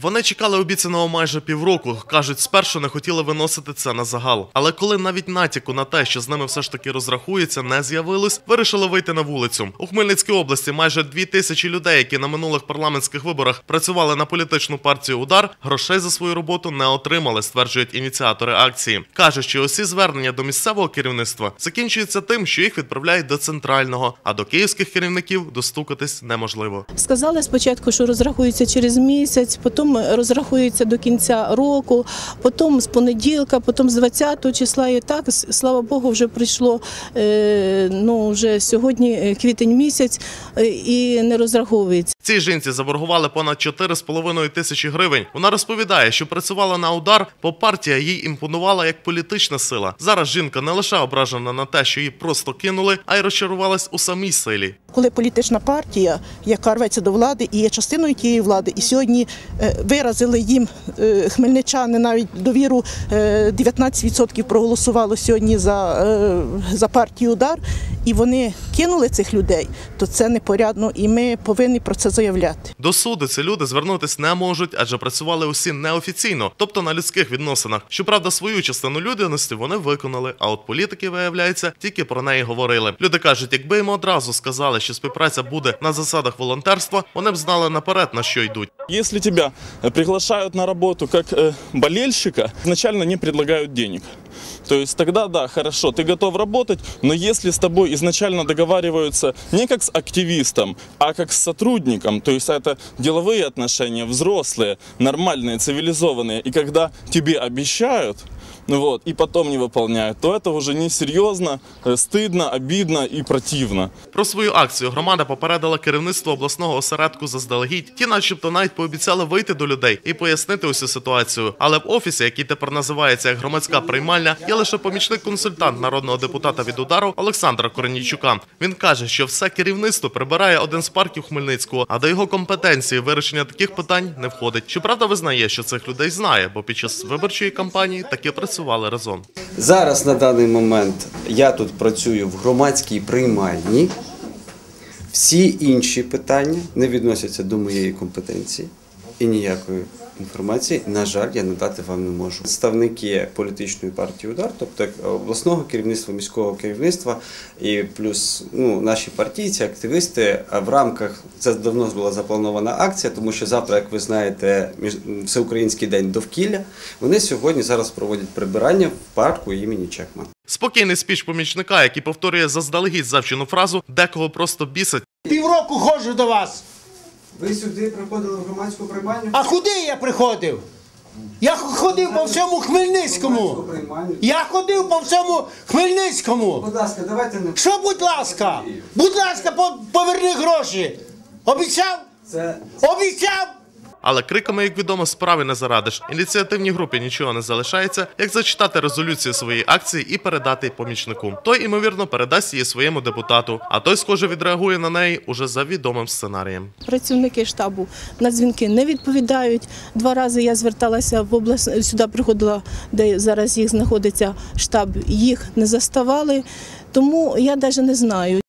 Вони чекали обіцяного майже півроку. кажуть, спершу не хотіли виносити це на загал. Але коли навіть натяку на те, що з ними все ж таки розрахується, не з'явилось, вирішили вийти на вулицю. У Хмельницькій області майже дві тисячі людей, які на минулих парламентських виборах працювали на політичну партію Удар, грошей за свою роботу не отримали, стверджують ініціатори акції. кажуть, що усі звернення до місцевого керівництва закінчуються тим, що їх відправляють до центрального, а до київських керівників достукатись неможливо. Сказали спочатку, що розрахуються через місяць, потім розрахуються до кінця року, потім з понеділка, потім з 20 числа. І так, слава Богу, вже прийшло е, ну, вже сьогодні е, квітень місяць е, і не розраховується. Цій жінці заборгували понад 4,5 тисячі гривень. Вона розповідає, що працювала на удар, бо партія їй імпонувала як політична сила. Зараз жінка не лише ображена на те, що її просто кинули, а й розчарувалась у самій силі. Коли політична партія, яка рветься до влади і є частиною тієї влади, і сьогодні е, виразили їм е, хмельничани навіть довіру е, 19% проголосувало сьогодні за, е, за партію удар, і вони кинули цих людей, то це непорядно, і ми повинні про це заявляти. До суду ці люди звернутись не можуть, адже працювали усі неофіційно, тобто на людських відносинах. Щоправда, свою частину людяності вони виконали. А от політики, виявляється, тільки про неї говорили. Люди кажуть, якби їм одразу сказали, що співпраця буде на засадах волонтерства, вони б знали наперед на що йдуть. Если тебя э, приглашают на работу как э, болельщика, изначально не предлагают денег. То есть тогда да, хорошо, ты готов работать, но если с тобой изначально договариваются не как с активистом, а как с сотрудником, то есть это деловые отношения, взрослые, нормальные, цивилизованные, и когда тебе обещают, вот, и потом не выполняют, то это уже несерьезно, э, стыдно, обидно и противно. Про свою акцію громада попередила керівництво обласного осередку заздалегідь. Ті, начебто, навіть пообіцяли вийти до людей і пояснити усю ситуацію. Але в офісі, який тепер називається як громадська приймальня, є лише помічник-консультант народного депутата від удару Олександра Корнійчука. Він каже, що все керівництво прибирає один з парків Хмельницького, а до його компетенції вирішення таких питань не входить. Щоправда, визнає, що цих людей знає, бо під час виборчої кампанії таки працювали разом. Зараз на даний момент я тут працюю в громадській приймальні. Всі інші питання не відносяться до моєї компетенції і ніякої інформації, на жаль, я надати вам не можу. Представники політичної партії Удар, тобто обласного керівництва, міського керівництва і плюс ну, наші партійці, активісти в рамках це давно була запланована акція, тому що завтра, як ви знаєте, між- всеукраїнський день довкілля. Вони сьогодні зараз проводять прибирання в парку імені Чекман. Спокійний спіч помічника, який повторює заздалегідь завчену фразу, декого просто бісить. Півроку ходжу до вас. Ви сюди приходили в громадську приймальню? А куди я приходив? Я ходив по всьому Хмельницькому. Я ходив по всьому Хмельницькому. Будь ласка, давайте не Що, будь ласка? Будь ласка, по- поверни гроші. Обіцяв? це. Обіцяв? Але криками, як відомо, справи не зарадиш. Ініціативній групі нічого не залишається, як зачитати резолюцію своєї акції і передати помічнику. Той, ймовірно, передасть її своєму депутату, а той, схоже, відреагує на неї уже за відомим сценарієм. Працівники штабу на дзвінки не відповідають. Два рази я зверталася в область, сюди приходила, де зараз їх знаходиться штаб. Їх не заставали. Тому я навіть не знаю.